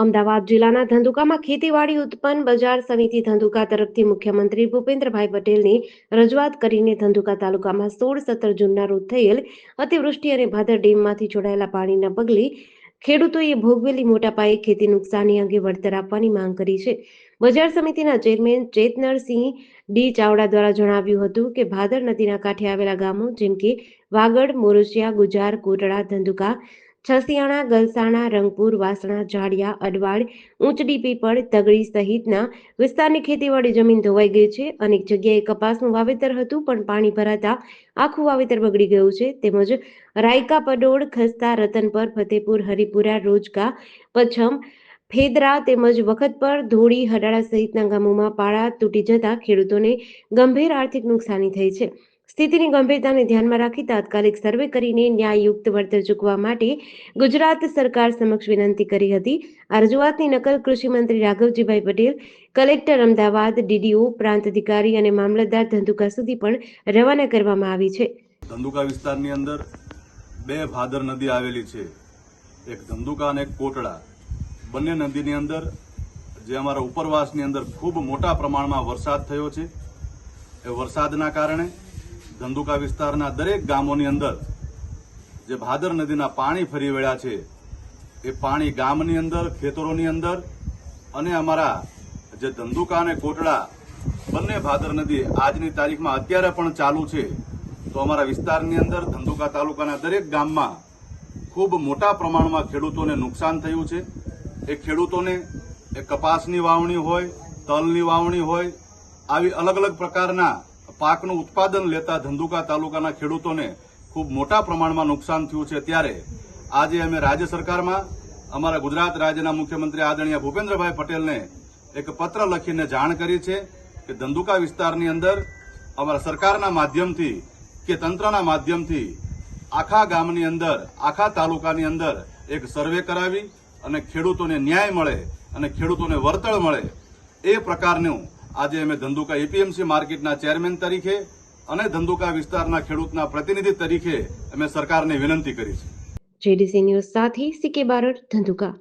અમદાવાદ જિલ્લાના ધંધુકામાં ખેતીવાડી ઉત્પન્ન બજાર સમિતિ ધંધુકા તરફથી મુખ્યમંત્રી ભૂપેન્દ્રભાઈ પટેલની રજૂઆત કરીને ધંધુકા તાલુકામાં સોળ સત્તર જૂનના રોજ થયેલ અતિવૃષ્ટિ અને ભાદર ડેમમાંથી છોડાયેલા પાણીના પગલે ખેડૂતોએ ભોગવેલી મોટા પાયે ખેતી નુકસાની અંગે વળતર આપવાની માંગ કરી છે. બજાર સમિતિના ચેરમેન ચેતનરસિંહ ડી ચાવડા દ્વારા જણાવ્યું હતું કે ભાદર નદીના કાંઠે આવેલા ગામો જેમ કે વાગડ મોરસિયા ગુજાર, કોટડા, ધંધુકા છસિયાણા, ગલસાણા, રંગપુર, વાસણા, જાડિયા, અડવાડ ઊંચડી પીપળ તગડી સહિતના વિસ્તારની ખેતીવાડી જમીન ધોવાઈ ગઈ છે. અનેક જગ્યાએ કપાસનું વાવેતર હતું, પણ પાણી ભરાતા આખું વાવેતર બગડી ગયું છે. તેમજ રાયકા પડોળ, ખસ્તા, રતનપર, ફતેપુર, હરિપુરા, રોજકા, પછમ, ફેદરા તેમજ વખત પર ધોળી, હડાળા સહિતના ગામોમાં પાળા તૂટી જતા ખેડૂતોને ગંભીર આર્થિક નુકસાની થઈ છે. સ્થિતિની ગંભીરતાને ધ્યાનમાં રાખી તાત્કાલિક સર્વે કરીને ન્યાયયુક્ત વળતર ચૂકવા માટે ગુજરાત સરકાર સમક્ષ વિનંતી કરી હતી. આ રજૂઆતની નકલ કૃષિ મંત્રી રાઘવજીભાઈ પટેલ, કલેક્ટર અમદાવાદ, ડીડીઓ, પ્રાંત અધિકારી અને મામલતદાર ધંધુકા સુધી પણ રવાના કરવામાં આવી છે. ધંધુકા વિસ્તારની અંદર બે ભાદર નદી આવેલી છે. એક ધંધુકા અને એક કોટડા. બંને નદીની અંદર, જે અમારા ઉપરવાસની અંદર ખૂબ મોટા પ્રમાણમાં વરસાદ થયો છે. એ વરસાદના કારણે ધંધુકા વિસ્તારના દરેક ગામોની અંદર જે ભાદર નદીના પાણી ફરી વળ્યા છે, એ પાણી ગામની અંદર, ખેતરોની અંદર અને અમારા જે ધંધુકા અને કોટડા બંને ભાદર નદી આજની તારીખમાં અત્યારે પણ ચાલુ છે. તો અમારા વિસ્તારની અંદર ધંધુકા તાલુકાના દરેક ગામમાં ખૂબ મોટા પ્રમાણમાં ખેડૂતોને નુકસાન થયું છે. એ ખેડૂતોને એ કપાસની વાવણી હોય, તલની વાવણી હોય, આવી અલગ અલગ પ્રકારના પાકનું ઉત્પાદન લેતા ધંધુકા તાલુકાના ખેડૂતોને ખૂબ મોટા પ્રમાણમાં નુકસાન થયું છે. ત્યારે આજે અમે રાજ્ય સરકારમાં અમારા ગુજરાત રાજ્યના મુખ્યમંત્રી આદરણીય ભૂપેન્દ્રભાઈ પટેલને એક પત્ર લખીને જાણ કરી છે કે ધંધુકા વિસ્તારની અંદર અમારા સરકારના માધ્યમથી કે તંત્રના માધ્યમથી આખા ગામની અંદર, આખા તાલુકાની અંદર એક સર્વે કરાવી અને ખેડૂતોને ન્યાય મળે અને ખેડૂતોને વળતર મળે એ પ્રકારનું આજે અમે ધંધુકા એપીએમસી માર્કેટના ચેરમેન તરીકે અને ધંધુકા વિસ્તારના ખેડૂતના પ્રતિનિધિ તરીકે અમે સરકારને વિનંતી કરી છે. જેડીસી ન્યૂઝ સાથે સીકે બારડ ધંધુકા.